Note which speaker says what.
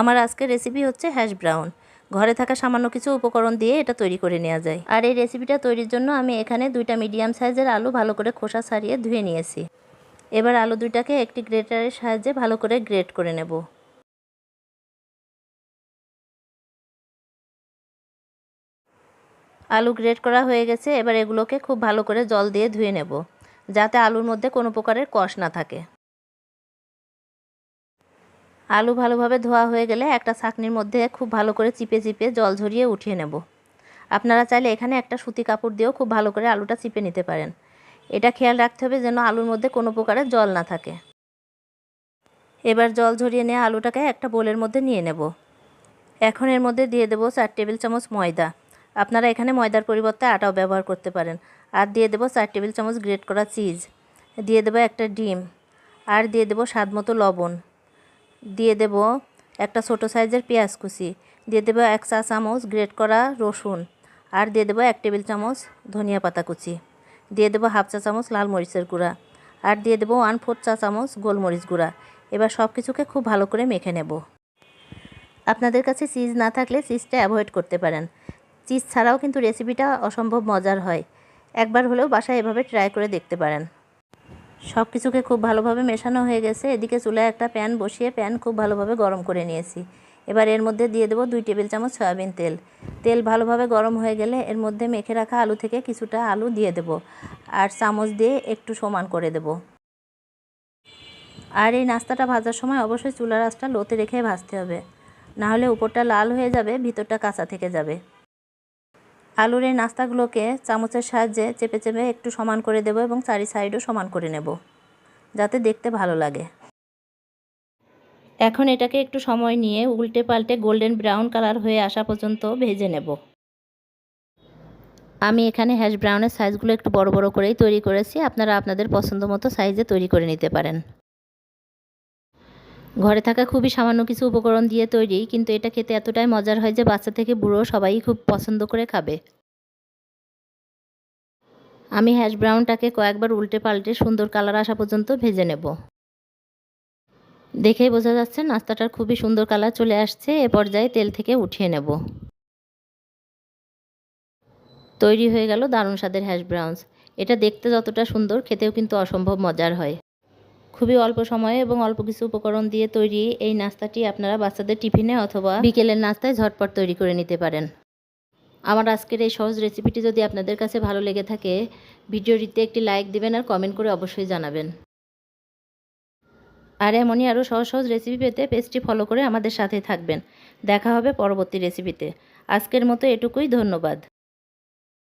Speaker 1: আমার আজকের রেসিপি হচ্ছে হ্যাশ ব্রাউন ঘরে থাকা সামান্য কিছু উপকরণ দিয়ে এটা তৈরি করে নেওয়া যায়। আর এই রেসিপিটা তৈরির জন্য আমি এখানে দুইটা মিডিয়াম সাইজের আলু ভালো করে খোসা ছাড়িয়ে ধুয়ে নিয়েছি। এবার আলু দুইটাকে একটি গ্রেটারের সাহায্যে ভালো করে গ্রেট করে নেব। আলু গ্রেট করা হয়ে গেছে, এবার এগুলোকে খুব ভালো করে জল দিয়ে ধুয়ে নেব, যাতে আলুর মধ্যে কোনো প্রকারের কষ না থাকে। আলু ভালোভাবে ধোয়া হয়ে গেলে একটা ছাকনির মধ্যে খুব ভালো করে চিপে চিপে জল ঝরিয়ে উঠিয়ে নেব। আপনারা চাইলে এখানে একটা সুতি কাপড় দিয়েও খুব ভালো করে আলুটা চিপে নিতে পারেন। এটা খেয়াল রাখতে হবে যেন আলুর মধ্যে কোনো প্রকারের জল না থাকে। এবার জল ঝরিয়ে নিয়ে আলুটাকে একটা বোলের মধ্যে নিয়ে নেব। এখন এর মধ্যে দিয়ে দেবো চার টেবিল চামচ ময়দা। আপনারা এখানে ময়দার পরিবর্তে আটাও ব্যবহার করতে পারেন। আর দিয়ে দেবো চার টেবিল চামচ গ্রেট করা চিজ। দিয়ে দেবো একটা ডিম। আর দিয়ে দেবো স্বাদ মতো লবণ। দিয়ে দেব একটা ছোট সাইজের পেঁয়াজ কুচি। দিয়ে দেবো এক চা চামচ গ্রেট করা রসুন আর দিয়ে দেবো এক টেবিল চামচ ধনিয়া পাতা কুচি। দিয়ে দেবো হাফ চা চামচ লাল মরিচের গুঁড়া আর দিয়ে দেবো ওয়ান ফোর চা চামচ গোলমরিচ গুঁড়া। এবার সব কিছুকে খুব ভালো করে মেখে নেব। আপনাদের কাছে চিজ না থাকলে চিজটা অ্যাভয়েড করতে পারেন। চিজ ছাড়াও কিন্তু রেসিপিটা অসম্ভব মজার হয়। একবার হলেও বাসায় এভাবে ট্রাই করে দেখতে পারেন। সব কিছুকে খুব ভালোভাবে মেশানো হয়ে গেছে। এদিকে চুলায় একটা প্যান বসিয়ে প্যান খুব ভালোভাবে গরম করে নিয়েছি। এবার এর মধ্যে দিয়ে দেবো দুই টেবিল চামচ সয়াবিন তেল। তেল ভালোভাবে গরম হয়ে গেলে এর মধ্যে মেখে রাখা আলু থেকে কিছুটা আলু দিয়ে দেব আর চামচ দিয়ে একটু সমান করে দেব। আর এই নাস্তাটা ভাজার সময় অবশ্যই চুলার আঁচটা লোতে রেখে ভাজতে হবে। না হলে উপরটা লাল হয়ে যাবে, ভিতরটা কাঁচা থেকে যাবে। আলুর এই নাস্তাগুলোকে চামচের সাহায্যে চেপে চেপে একটু সমান করে দেব এবং চারি সাইডও সমান করে নেব, যাতে দেখতে ভালো লাগে। এখন এটাকে একটু সময় নিয়ে উল্টে পাল্টে গোল্ডেন ব্রাউন কালার হয়ে আসা পর্যন্ত ভেজে নেব। আমি এখানে হ্যাশ ব্রাউনের সাইজগুলো একটু বড় বড় করেই তৈরি করেছি, আপনারা আপনাদের পছন্দ মতো সাইজে তৈরি করে নিতে পারেন। ঘরে থাকা খুবই সামান্য কিছু উপকরণ দিয়ে তৈরি, কিন্তু এটা খেতে এতটাই মজার হয় যে বাচ্চা থেকে বুড়ো সবাই খুব পছন্দ করে খাবে। আমি হ্যাশ ব্রাউনটাকে কয়েকবার উল্টে পাল্টে সুন্দর কালার আসা পর্যন্ত ভেজে নেব। দেখেই বোঝা যাচ্ছে নাস্তাটার খুবই সুন্দর কালার চলে আসছে, এ পর্যায়ে তেল থেকে উঠিয়ে নেব। তৈরি হয়ে গেল দারুণ স্বাদের হ্যাশ ব্রাউনস এটা দেখতে যতটা সুন্দর, খেতেও কিন্তু অসম্ভব মজার হয়। খুবই অল্প সময়ে এবং অল্প কিছু উপকরণ দিয়ে তৈরি এই নাস্তাটি আপনারা বাচ্চাদের টিফিনে অথবা বিকেলের নাস্তায় ঝটপট তৈরি করে নিতে পারেন। আমার আজকের এই সহজ রেসিপিটি যদি আপনাদের কাছে ভালো লেগে থাকে, ভিডিওটিতে একটি লাইক দিবেন আর কমেন্ট করে অবশ্যই জানাবেন। আর এমনই আরও সহজ সহজ রেসিপি পেতে পেজটি ফলো করে আমাদের সাথে থাকবেন। দেখা হবে পরবর্তী রেসিপিতে আজকের মতো এটুকুই, ধন্যবাদ।